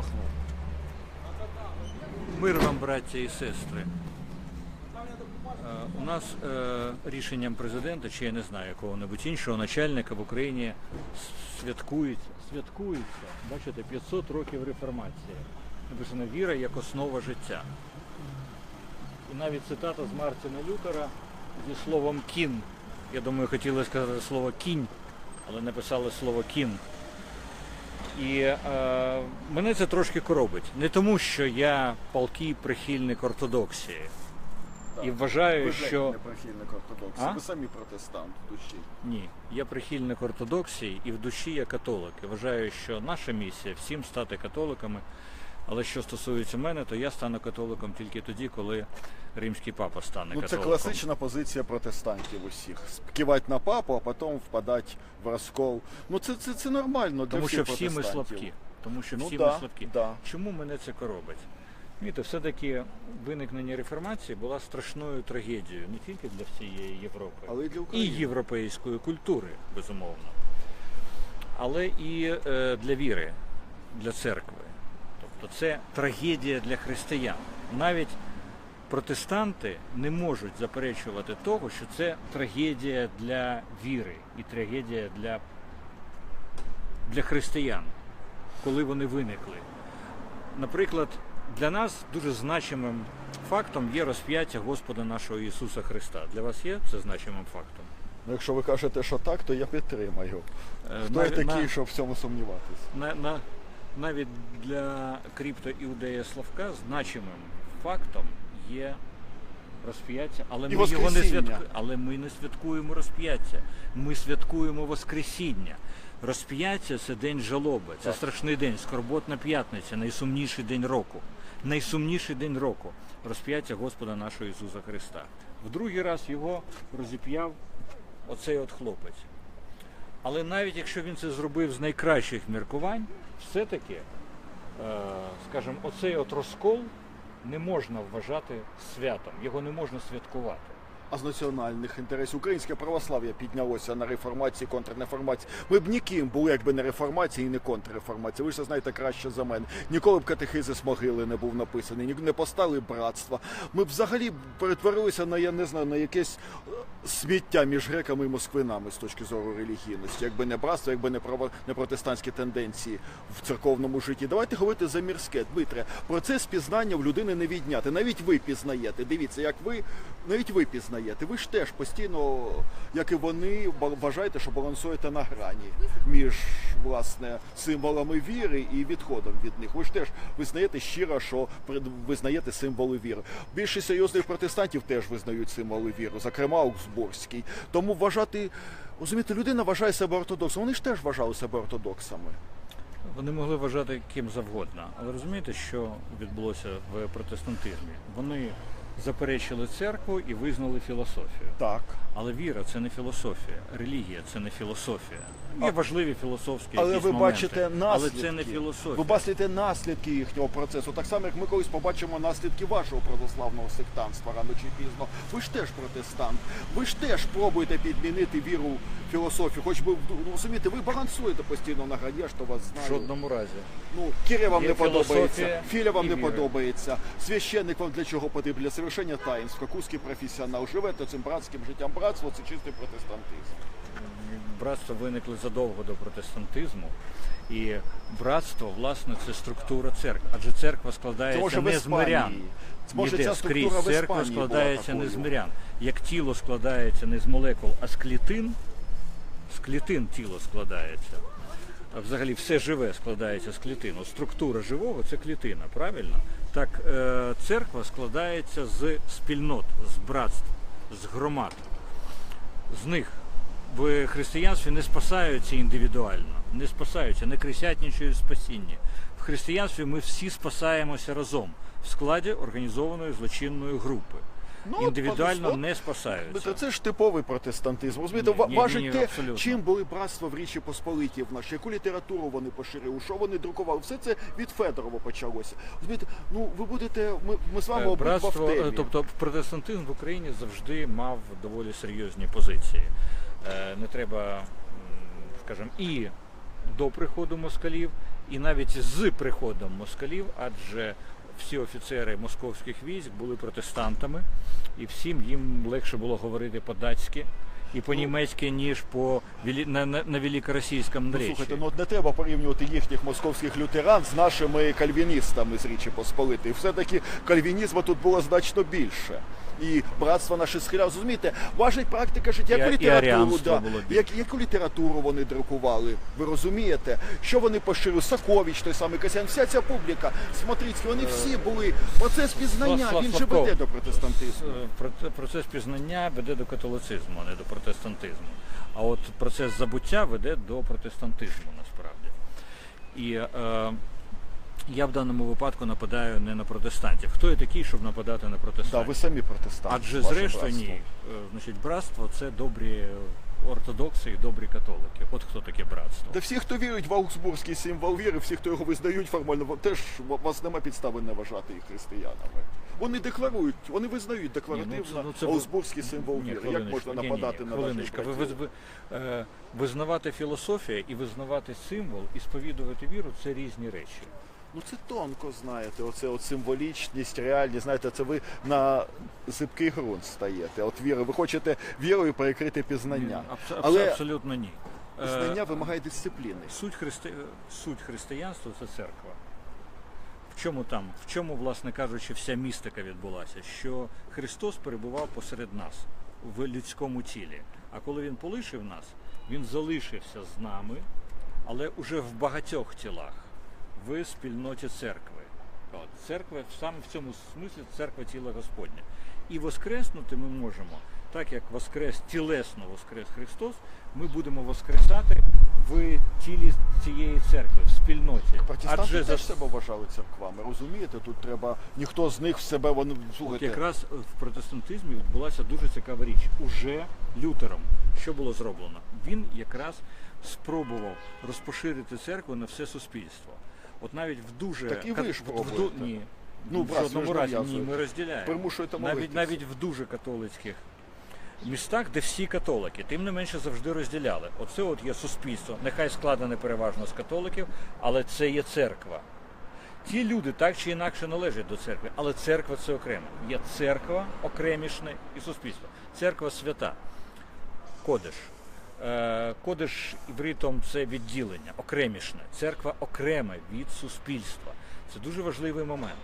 махнув. Мир вам, браття і сестри. Е, У нас е, рішенням президента, чи я не знаю якого-небудь іншого начальника в Україні святкується, святкується, бачите, 500 років реформації. Написано віра як основа життя. І навіть цитата з Мартіна Лютера зі словом кін. Я думаю, хотіли сказати слово кінь, але написали слово кін. І е, мене це трошки коробить. Не тому, що я палкий прихильник ортодоксії. І вважаю, Ви що не прихильник ортодоксії, А? ви самі протестант в душі. ні, я прихильник ортодоксії і в душі я католик. І вважаю, що наша місія всім стати католиками. Але що стосується мене, то я стану католиком тільки тоді, коли римський папа стане Ну, це класична позиція протестантів усіх. Кивать на папу, а потім впадати в розкол. Ну це, це, це нормально для Тому всіх що всі ми слабкі. Тому що Ну всі да, ми слабкі. да. Чому мене це коробить? Розумієте, все-таки виникнення реформації була страшною трагедією не тільки для всієї Європи, Але і для і європейської культури, безумовно, але і е, для віри, для церкви. Тобто це трагедія для християн. Навіть протестанти не можуть заперечувати того, що це трагедія для віри і трагедія для, для християн, коли вони виникли. Наприклад, для нас дуже значимим фактом є розп'яття Господа нашого Ісуса Христа. Для вас є це значимим фактом? Ну, якщо ви кажете, що так, то я підтримаю. Е, Хто я навіть- такий, на- щоб в цьому сумніватися? на, на, навіть для крипто-іудея Славка значимим фактом є розп'яття, але ми його не Воскресіння. святку... але ми не святкуємо розп'яття. Ми святкуємо Воскресіння. Розп'яття це день жалоби, це Так. страшний день, скорботна п'ятниця, найсумніший день року. Найсумніший день року розп'яття Господа нашого Ісуса Христа. В другий раз його розіп'яв оцей от хлопець. Але навіть якщо він це зробив з найкращих міркувань, все-таки, е, скажімо, оцей от розкол не можна вважати святом, його не можна святкувати. А з національних інтересів українське православ'я піднялося на реформації, контрреформації. Ми б ніким були, якби не реформація і не контрреформація. Ви ж це знаєте краще за мене. Ніколи б катехизи з могили не був написаний, ні- не постали братства. Ми б взагалі перетворилися на я не знаю на якесь е, сміття між греками і москвинами з точки зору релігійності, якби не братство, якби не право не протестантські тенденції в церковному житті. Давайте говорити за мірське. Дмитре, процес пізнання в людини не відняти. Навіть ви пізнаєте. Дивіться, як ви навіть ви пізнаєте. Ви ж теж постійно, як і вони, вважаєте, що балансуєте на грані між власне символами віри і відходом від них. Ви ж теж визнаєте щиро, що визнаєте символи віри. Більшість серйозних протестантів теж визнають символи віри, зокрема Аугсбурзький. Тому вважати, розумієте, людина вважає себе ортодоксом. Вони ж теж вважали себе ортодоксами. Вони могли вважати ким завгодно. Але розумієте, що відбулося в протестантизмі? Вони заперечили церкву і визнали філософію. Так. Але віра це не філософія, релігія це не філософія. Є важливі філософські Але якісь ви моменти, бачите але це не філософія. Ви бачите наслідки їхнього процесу. Так само, як ми колись побачимо наслідки вашого православного сектантства рано чи пізно. Ви ж теж протестант. Ви ж теж пробуєте підмінити віру в філософію. Хоч би ну, розумієте, ви балансуєте постійно на грані, то вас В жодному разі. Ну, Киря вам Є не подобається, Філя вам не віра. подобається. Священник вам для чого потрібен? Для совершення таїнств, курський професіонал. Живете цим братським життям. Братство це чистий протестантизм. Братство виникло задовго до протестантизму. І братство, власне, це структура церкви. Адже церква складається не з мирян. Може Ніде ця скрізь церква складається не з мирян. Як тіло складається не з молекул, а з клітин, з клітин тіло складається. А взагалі все живе складається з клітин. От Структура живого це клітина, правильно? Так е, церква складається з спільнот, з братств, з громад. З них в християнстві не спасаються індивідуально, не спасаються, не крисятнічують спасіння. В християнстві ми всі спасаємося разом в складі організованої злочинної групи. Ну, от, Індивідуально от, не спасаються. Це ж типовий протестантизм. Розумієте, Ні, важить ні, ні, те, абсолютно. чим були братства в Річі Посполитій в нашій, яку літературу вони поширили, що вони друкували. Все це від Федорова почалося. Розумієте, ну ви будете, ми, ми з вами Е, обидва Братство, в е, темі. тобто протестантизм в Україні завжди мав доволі серйозні позиції. Е, Не треба, скажімо, і до приходу москалів і навіть з приходом москалів, адже всі офіцери московських військ були протестантами, і всім їм легше було говорити по-датськи і по-німецьки, ніж по вілі- на, на, на великоросійському Ну, наречі. слухайте, ну от не треба порівнювати їхніх московських лютеран з нашими кальвіністами з Річі Посполитої. Все-таки кальвінізму тут було значно більше. І братство наше схиляло. Розумієте, важить практика життя, яку літературу, да, як, яку літературу вони друкували. Ви розумієте? Що вони поширювали? Сакович, той самий Касян, вся ця публіка, Смотрицький, вони всі були. Процес пізнання, він же веде до протестантизму. Е, Процес пізнання веде до католицизму, а не до протестантизму. А от процес забуття веде до протестантизму насправді. І е, я в даному випадку нападаю не на протестантів. Хто я такий, щоб нападати на Да, ви самі протестанти. Адже зрештою ні. Е, Значить, братство це добрі ортодокси і добрі католики. От хто таке братство. Та всі, хто вірить в аусбурзький символ віри, всі, хто його визнають формально, теж вас нема підстави не вважати їх християнами. Вони декларують, вони визнають Ні, декларативно ну, це- ну, це ви- аусбурзький символ Ні, віри. Як можна ні, ні, нападати ні, на хвилиночку. Ви, ви, ви, е, визнавати філософію і визнавати символ, і сповідувати віру це різні речі. Ну це тонко, знаєте, оце от символічність, реальність, знаєте, це ви на зибкий ґрунт стаєте. От віри, ви хочете вірою перекрити пізнання. Абс- абс- Але Абсолютно ні. Е, пізнання вимагає дисципліни. Суть, христи... суть християнства це церква. В чому там, в чому, власне кажучи, вся містика відбулася? Що Христос перебував посеред нас в людському тілі. А коли Він полишив нас, Він залишився з нами, але уже в багатьох тілах, в спільноті церкви. От, церква саме в цьому смислі церква тіла Господня. І воскреснути ми можемо, так як воскрес тілесно воскрес Христос, ми будемо воскресати в тілі цієї церкви, в спільноті. Протестанти Адже теж за себе вважали церквами. Розумієте, тут треба ніхто з них в себе вони От слухайте. якраз в протестантизмі відбулася дуже цікава річ. Уже Лютером що було зроблено? Він якраз спробував розпоширити церкву на все суспільство. От навіть в дуже Так і ви ж в- в- в- ні. Ну, в жодному ж разі ні, ми розділяємо. Примушуєте навіть, навіть в дуже католицьких містах, де всі католики, тим не менше завжди розділяли. Оце от є суспільство, нехай складене переважно з католиків, але це є церква. Ті люди так чи інакше належать до церкви, але церква це окремо. Є церква окремішне і суспільство. Церква свята, кодиш. Е, Кодиш івритом це відділення, окремішне. Церква окрема від суспільства. Це дуже важливий момент.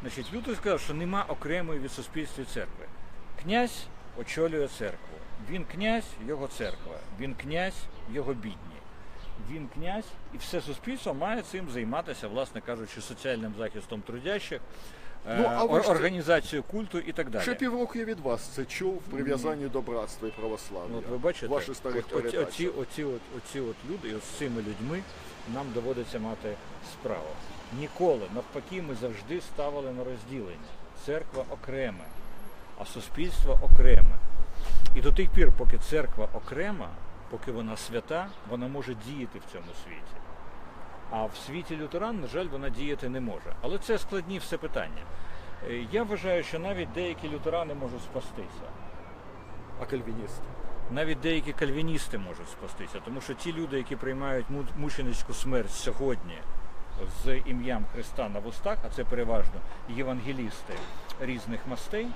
Значить, Лютер сказав, що нема окремої від суспільства церкви. Князь очолює церкву. Він князь, його церква. Він князь, його бідні. Він князь, і все суспільство має цим займатися, власне кажучи, соціальним захистом трудящих, Ну, а ви ор- ж це- організацією культу і так далі. Ще півроку я від вас це чув в прив'язанні до братства і православ'я. Ну, От ви бачите, Ваші старі от, оці, оці, оці, от, оці от люди, і от з цими людьми нам доводиться мати справу. Ніколи, навпаки, ми завжди ставили на розділення. Церква окреме, а суспільство окреме. І до тих пір, поки церква окрема, поки вона свята, вона може діяти в цьому світі. А в світі лютеран, на жаль, вона діяти не може. Але це складні все питання. Е, Я вважаю, що навіть деякі лютерани можуть спастися. А кальвіністи? Навіть деякі кальвіністи можуть спастися, тому що ті люди, які приймають мученицьку смерть сьогодні з ім'ям Христа на вустах, а це переважно євангелісти різних мастей,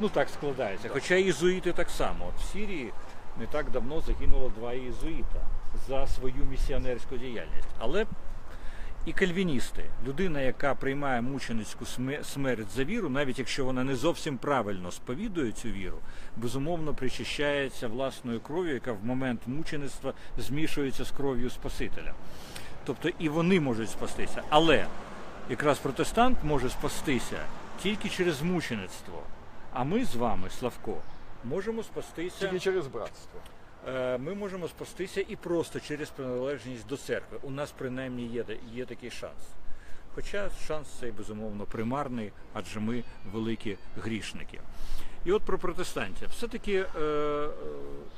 ну так складається. Хоча єзуїти так само. От в Сірії не так давно загинуло два єзуїта за свою місіонерську діяльність. Але і кальвіністи, людина, яка приймає мученицьку сме- смерть за віру, навіть якщо вона не зовсім правильно сповідує цю віру, безумовно причащається власною кров'ю, яка в момент мучеництва змішується з кров'ю Спасителя. Тобто і вони можуть спастися. Але якраз протестант може спастися тільки через мучеництво. А ми з вами, Славко, можемо спастися. Тільки через братство. Е, Ми можемо спастися і просто через приналежність до церкви. У нас принаймні є, є такий шанс. Хоча шанс цей безумовно примарний, адже ми великі грішники. І от про протестантів. Все-таки е, е,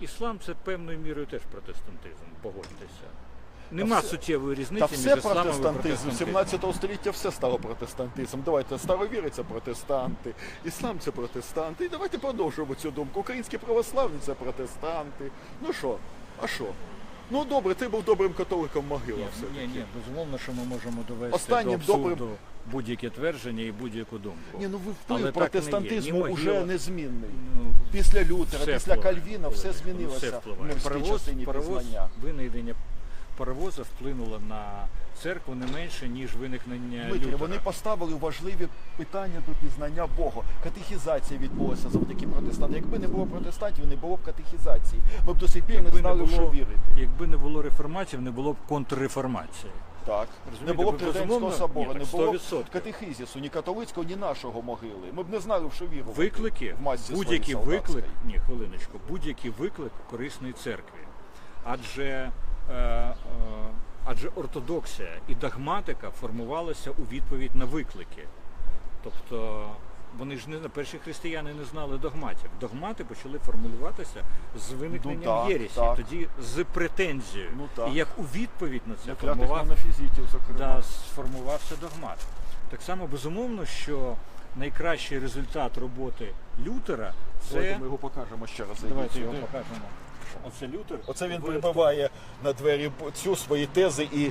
іслам це певною мірою теж протестантизм, погодьтеся. Нема все- суттєвої різниці Та все і протестантизм. протестантизмом. 17 століття все стало протестантизмом. Давайте старовіри це протестанти, іслам це протестанти. І давайте продовжуємо цю думку. Українські православні це протестанти. Ну що, а що? Ну добре, ти був добрим католиком могила. Ні, все. ні, ні, безумовно, що ми можемо довести Останнім до абсурду добрим- будь-яке твердження і будь-яку думку. Ні, ну ви вплив не протестантизму Ні вже могила. незмінний. Ну, Після Лютера, після впливає. Кальвіна все Все змінилося в впливає. Паровоз, частині винайдення паровоза вплинуло на церкву не менше, ніж виникнення Дмитрий, Лютера. вони поставили важливі питання до пізнання Бога. Катехізація відбулася завдяки протестантам. Якби не було протестантів, не було б катехізації. Ми б до сих пір не знали, що вірити. Якби не було реформатів, не було б контрреформації. Так. Не було б Триденського собору, не було б 100%. катехизісу, ні католицького, ні нашого могили. Ми б не знали, що вірувати. Виклики, в масі будь-який виклик, ні, хвилиночку, будь-який виклик корисний церкві. Адже, е, адже ортодоксія і догматика формувалися у відповідь на виклики. Тобто вони ж не перші християни не знали догматів. Догмати почали формулюватися з виникненням Ну, так, єресі, так. тоді з претензією. Ну, так. І як у відповідь на це формував, монофізитів, зокрема. да, сформувався догмат. Так само безумовно, що найкращий результат роботи Лютера Давайте ми його покажемо ще раз. давайте його покажемо. Оце Лютер. Оце він прибиває на двері цю свої тези і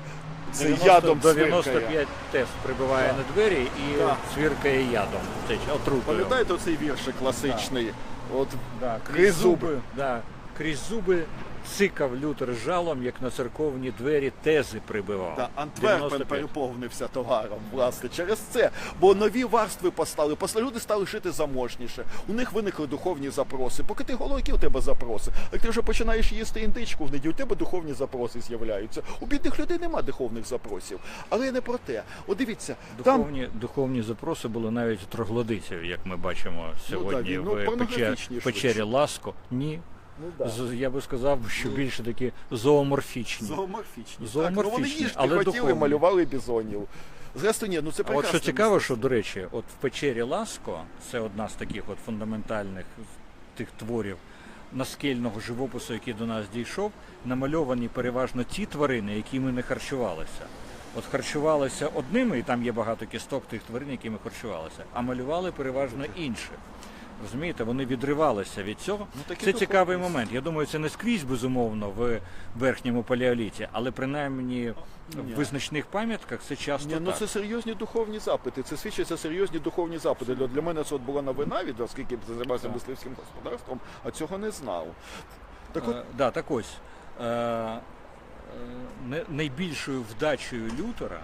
це 90 ядом до цвиркає. 95 тест прибиває Так. на двері і Так. цвіркає ядом. Це. Пам'ятаєте оцей вірш класичний? От Да, Крізь крізь зуби. зуби. Да, крізь зуби цикав Лютер жалом, як на церковні двері тези прибивав. Да, Антверпен 95. переповнився товаром, власне, через це. Бо нові варстви постали, після люди стали жити заможніше. У них виникли духовні запроси. Поки ти голодний, у тебе запроси. А як ти вже починаєш їсти індичку в неділю, у тебе духовні запроси з'являються. У бідних людей нема духовних запросів. Але не про те. От дивіться, там Духовні, духовні запроси були навіть у троглодитів, як ми бачимо сьогодні да, ну, в пече- порнографічні печері. Ласко. Ні. Ну, да. З- Я би сказав, що більше такі зооморфічні. зооморфічні. Зооморфічні, так, ну, вони їжте але хотіли, духовні. малювали бізонів. Зрештою, ні, ну це А от що цікаво, що, до речі, от в печері Ласко, це одна з таких от фундаментальних тих творів наскельного живопису, який до нас дійшов, намальовані переважно ті тварини, якими не харчувалися. От харчувалися одними, і там є багато кісток тих тварин, якими харчувалися, а малювали переважно інші. Розумієте, вони відривалися від цього. Ну, це цікавий духовність. момент. Я думаю, це не скрізь, безумовно, в верхньому палеоліті, але принаймні Ні. в визначних пам'ятках це часто Ні, ну це серйозні духовні запити. Це свідчить це серйозні духовні запити. Для, для мене це от була новина, від оскільки я займався Так. мисливським господарством, а цього не знав. Так от Е, да, так ось. Е, е, не- найбільшою вдачею Лютера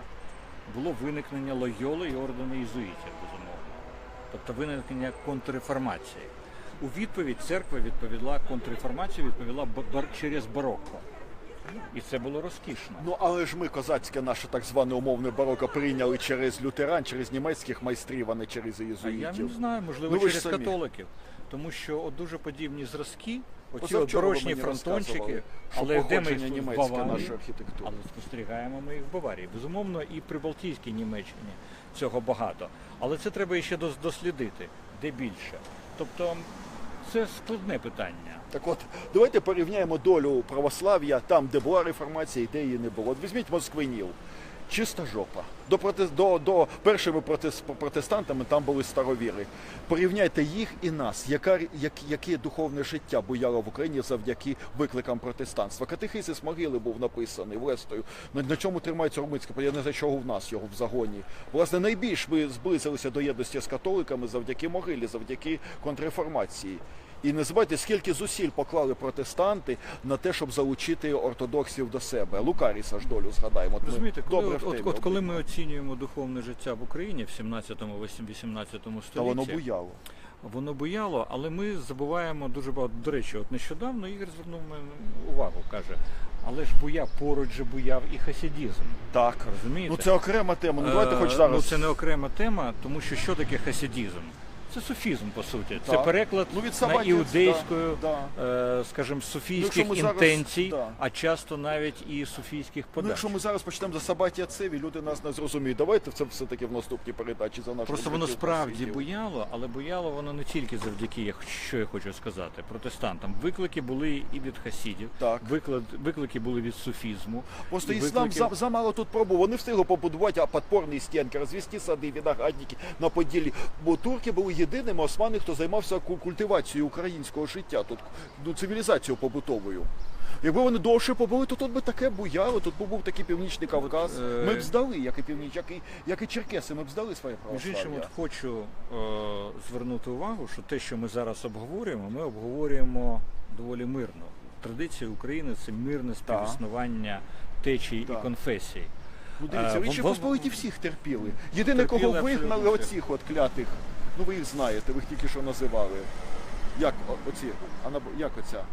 було виникнення Лойоли і ордена безумовно. Тобто виникнення контрреформації. У відповідь церква відповіла контрреформацію, відповіла бар- через барокко. І це було розкішно. Ну але ж ми козацьке наше так зване умовне бароко прийняли через лютеран, через німецьких майстрів, а не через А я не знаю, можливо, Ну, через католиків. Тому що от дуже подібні зразки, оці от фронтончики, але де ми їх в Баварії, але спостерігаємо ми їх в Баварії. Безумовно, і при Балтійській Німеччині цього багато. Але це треба ще дослідити, де більше. Тобто це складне питання. Так от, давайте порівняємо долю православ'я там, де була реформація, і де її не було. От візьміть Москвинів. Чиста жопа. До, до, до першими протес, протестантами там були старовіри. Порівняйте їх і нас. Яка, як, яке духовне життя буяло в Україні завдяки викликам протестантства? Катехизис могили був написаний Лестою. На, на чому тримається Румицька? Я не знаю, чого в нас його в загоні. Власне, найбільш ми зблизилися до єдності з католиками завдяки могилі, завдяки контрреформації. І не забувайте, скільки зусиль поклали протестанти на те, щоб залучити ортодоксів до себе. Лукаріса ж долю згадаємо. От Розумієте, коли, добре от, в от, темі от коли ми оцінюємо духовне життя в Україні в 17-18 столітті, Та воно буяло. Воно буяло, але ми забуваємо дуже багато. До речі, от нещодавно Ігор звернув мене увагу, каже, але ж буя поруч же буяв і хасідізм. Так. Розумієте? Ну це окрема тема. Ну давайте Е, хоч зараз. Ну, це не окрема тема, тому що що таке хасідізм? Це суфізм, по суті. Це Так. переклад Ну, від на іудейською, да, е, скажімо, якщо суфійських ми зараз- інтенцій, да. а часто навіть і суфійських Ну, подач. якщо ми зараз почнемо за Сабатія Цеві, люди нас не зрозуміють. Давайте це все-таки в наступній передачі за нашу Просто воно справді буяло, але буяло воно не тільки завдяки, я х- що я хочу сказати, протестантам. Виклики були і від хасідів, Так. виклик, виклики були від суфізму. Просто і іслам виклики- за, замало тут пробував. Вони встигли побудувати а, подпорні стінки, розвести сади, виноградники на поділі. Бо турки були єдиними османи, хто займався ку- культивацією українського життя, тут ну, цивілізацією побутовою. Якби вони довше побули, то тут би таке буяло, тут би був такий північний Кавказ. Е, Ми б здали, як і північ, як і, як і черкеси, ми б здали своє Між іншим, православ'я. от хочу е, звернути увагу, що те, що ми зараз обговорюємо, ми обговорюємо доволі мирно. Традиція України це мирне співіснування течій Так. і конфесій. Ну дивіться, Е, ви ще посполиті всіх терпіли. Єдине, Терпіли кого абсолютно вигнали всіх. оцих от клятих, ну ви їх знаєте, ви їх тільки що називали. Як оці? Ана- як оця?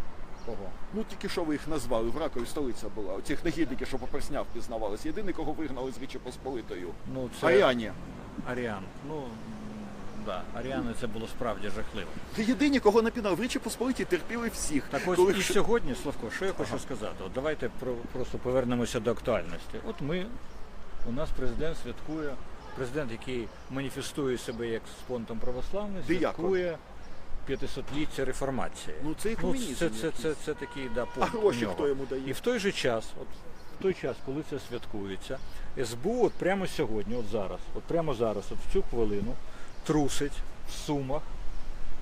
Кого? Ну тільки що ви їх назвали, в Ракові столиця була. Оцих негідників, що по перснях пізнавалися. Єдиний, кого вигнали з Річі Посполитою. Ну, це Аріані. Аріан. Ну, да, Аріани це було справді жахливо. Це єдині, кого напінали. В Річі Посполиті терпіли всіх. Так ось Коли і сьогодні, Славко, що я хочу сказати? От давайте про, просто повернемося до актуальності. От ми, у нас президент святкує, президент, який маніфестує себе як спонтом православний, Диякон. святкує 500-ліття реформації. Ну це і Ну, це, це, це, це такий да, А пункт у гроші хто йому дає? І в той же час, от в той час, коли це святкується, СБУ от прямо сьогодні, от зараз, от прямо зараз, от в цю хвилину, трусить в сумах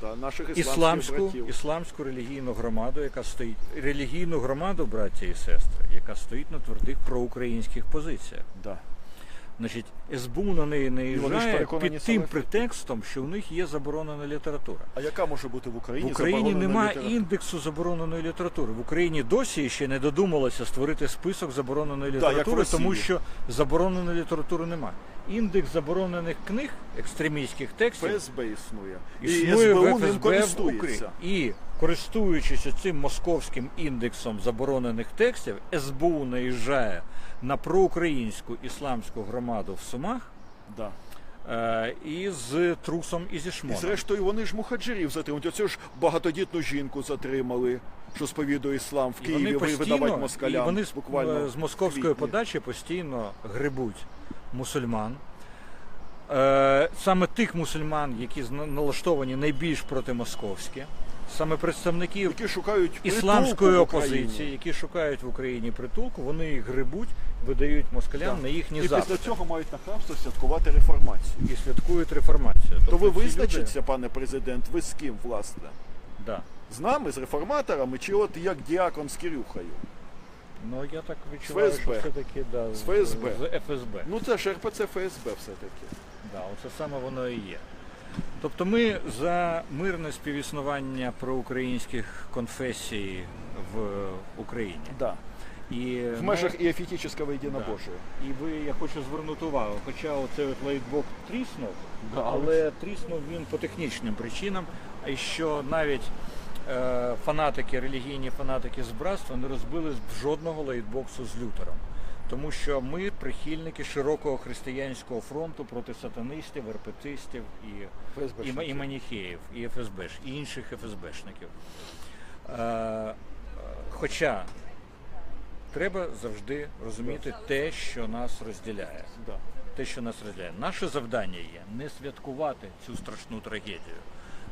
Та, наших ісламську, братів. ісламську релігійну громаду, яка стоїть, релігійну громаду, браті і сестри, яка стоїть на твердих проукраїнських позиціях. Да. Значить, СБУ на неї наїжджає під тим претекстом, що в них є заборонена література. А яка може бути в Україні? В Україні немає індексу забороненої літератури. В Україні досі ще не додумалося створити список забороненої Да, літератури, Росії. тому що забороненої літератури немає. Індекс заборонених книг, екстремістських текстів, ФСБ існує. існує і СБУ в ФСБ в. Україні. І користуючись цим московським індексом заборонених текстів, СБУ наїжджає на проукраїнську ісламську громаду в Сумах Да. е, із трусом і зі І зрештою вони ж мухаджирів затримують. Оцю ж багатодітну жінку затримали, що сповідує іслам в І Києві, видавати москалям. і вони з- буквально з московської квітні. подачі постійно грибуть мусульман. Е, саме тих мусульман, які налаштовані найбільш протимосковськи, саме представників які шукають ісламської опозиції, які шукають в Україні притулку, вони їх грибуть, видають москалям Так. на їхні І після цього мають нахабство святкувати реформацію. і святкують реформацію. То Тобто ви ці визначиться, пане президент, ви з ким, власне? Да. З нами, з реформаторами, чи от як діакон з Кирюхою? Ну я так відчуваю, ФСБ. що все-таки да, З ФСБ. з ФСБ. Ну це ж РПЦ ФСБ все-таки. Да, оце саме воно і є. Тобто ми за мирне співіснування проукраїнських конфесій в Україні. Да. І, В межах іофітічного єдинобожия. і ви, я хочу звернути увагу, хоча оцей от лейтбок тріснув, Да, але тріснув він по технічним причинам, а що навіть е, фанатики, релігійні фанатики з братства не розбили жодного лейтбоксу з Лютером. Тому що ми прихильники широкого християнського фронту проти сатанистів, РПЦистів і і, і маніхеїв, і ФСБ, і інших ФСБшників. Е, хоча треба завжди розуміти те, що нас розділяє. Те, що нас розділяє. Наше завдання є не святкувати цю страшну трагедію.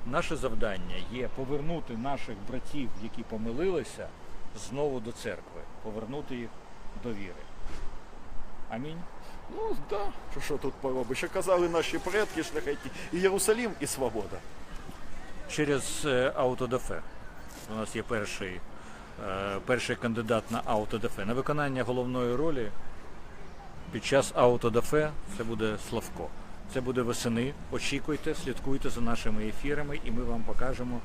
Наше завдання є повернути наших братів, які помилилися, знову до церкви, повернути їх до віри. Амінь. Ну, да. Що, що тут поробиш? Що казали наші предки шляхетні. І Єрусалім, і свобода. Через е, автодафе. У нас є перший, е, перший кандидат на автодафе. На виконання головної ролі під час автодафе це буде Славко. Це буде весени. Очікуйте, слідкуйте за нашими ефірами, і ми вам покажемо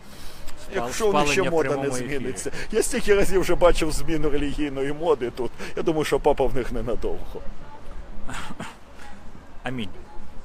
Якщо в них ще мода не зміниться, ефірі. Я стільки разів вже бачив зміну релігійної моди тут. Я думаю, що папа в них ненадовго. Амінь.